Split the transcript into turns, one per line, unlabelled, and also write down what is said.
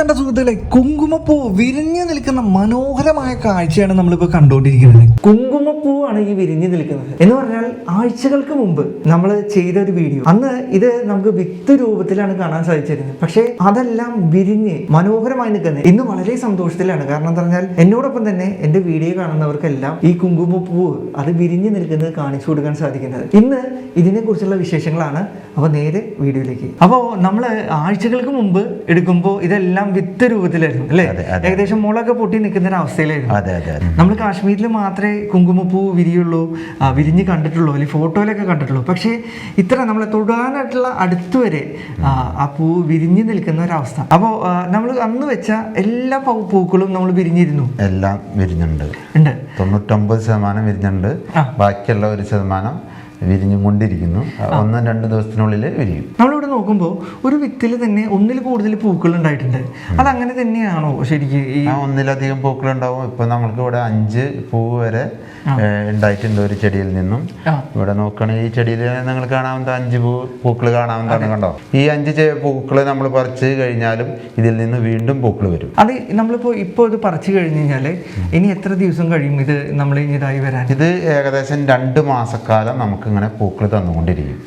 കണ്ട സുഹൃത്തുക്കളെ കുങ്കുമപ്പൂ വിരിഞ്ഞു നിൽക്കുന്ന മനോഹരമായ കാഴ്ചയാണ് നമ്മളിപ്പോൾ കണ്ടുകൊണ്ടിരിക്കുന്നത്. കുങ്കുമപ്പൂവാണ് ഈ വിരിഞ്ഞു നിൽക്കുന്നത്. എന്ന് പറഞ്ഞാൽ ആഴ്ചകൾക്ക് മുമ്പ് നമ്മൾ ചെയ്ത ഒരു വീഡിയോ. അന്ന് ഇത് നമുക്ക് വിത്ത് രൂപത്തിലാണ് കാണാൻ സാധിച്ചിരുന്നത്. പക്ഷേ അതെല്ലാം വിരിഞ്ഞ് മനോഹരമായി നിൽക്കുന്നത് ഇന്ന് വളരെ സന്തോഷത്തിലാണ്. കാരണം എന്ന് പറഞ്ഞാൽ എന്നോടൊപ്പം തന്നെ എന്റെ വീഡിയോ കാണുന്നവർക്കെല്ലാം ഈ കുങ്കുമപ്പൂ അത് വിരിഞ്ഞു നിൽക്കുന്നത് കാണിച്ചു കൊടുക്കാൻ സാധിക്കുന്നത്. ഇന്ന് ഇതിനെക്കുറിച്ചുള്ള വിശേഷങ്ങളാണ്. അപ്പോൾ നേരെ വീഡിയോയിലേക്ക്. അപ്പോൾ നമ്മൾ ആഴ്ചകൾക്ക് മുമ്പ് എടുക്കുമ്പോൾ ഇതെല്ലാം വിത്ത് രൂപത്തിലായിരുന്നു അല്ലേ. ഏകദേശം മുളക് പൊട്ടി നിൽക്കുന്ന ഒരു അവസ്ഥയിലായിരുന്നു.
അതെ അതെ
നമ്മൾ കാശ്മീരിൽ മാത്രമേ കുങ്കുമപ്പൂ വിരിയുള്ളൂ വിരിഞ്ഞ് കണ്ടിട്ടുള്ളൂ അല്ലെങ്കിൽ ഫോട്ടോയിലൊക്കെ കണ്ടിട്ടുള്ളൂ. പക്ഷേ ഇത്ര നമ്മളെ തൊടാനായിട്ടുള്ള അടുത്തുവരെ ആ, പൂ വിരിഞ്ഞ് നിൽക്കുന്ന ഒരവസ്ഥ അപ്പോൾ നമ്മൾ അന്ന് വെച്ച എല്ലാ പൂക്കളും നമ്മൾ വിരിഞ്ഞിരുന്നു.
എല്ലാം വിരിഞ്ഞുണ്ട്.
ഉണ്ട്.
തൊണ്ണൂറ്റൊമ്പത് ശതമാനം വിരിഞ്ഞുണ്ട്. ബാക്കിയുള്ള ഒരു ശതമാനം വിരിഞ്ഞും കൊണ്ടിരിക്കുന്നു. ഒന്നും രണ്ട് ദിവസത്തിനുള്ളിൽ വിരിയും.
നമ്മളിവിടെ നോക്കുമ്പോൾ ഒരു വിത്തിൽ തന്നെ ഒന്നിൽ കൂടുതൽ പൂക്കൾ ഉണ്ടായിട്ടുണ്ട്. അത് അങ്ങനെ തന്നെയാണോ ശരിക്കും ഈ
ഒന്നിലധികം പൂക്കൾ ഉണ്ടാവും ഇപ്പൊ നമ്മൾക്ക് ഇവിടെ അഞ്ച് പൂ വരെ ഉണ്ടായിട്ടുണ്ട് ഒരു ചെടിയിൽ നിന്നും. ഇവിടെ നോക്കുകയാണെങ്കിൽ ഈ ചെടിയിൽ നിങ്ങൾ കാണാവുന്ന അഞ്ച് പൂ പൂക്കൾ കാണാവുന്നതാണ് കണ്ടോ? ഈ അഞ്ച് പൂക്കൾ നമ്മൾ പറിച്ച് കഴിഞ്ഞാലും ഇതിൽ നിന്ന് വീണ്ടും പൂക്കൾ വരും.
അത് നമ്മളിപ്പോൾ ഇപ്പോൾ ഇത് പറിച്ചു കഴിഞ്ഞു കഴിഞ്ഞാൽ ഇനി എത്ര ദിവസം കഴിയും ഇത് നമ്മൾ ഇനി ഇതായി വരാൻ?
ഇത് ഏകദേശം രണ്ട് മാസക്കാലം നമുക്ക് ഇങ്ങനെ പൂക്കൾ തന്നുകൊണ്ടിരിക്കും.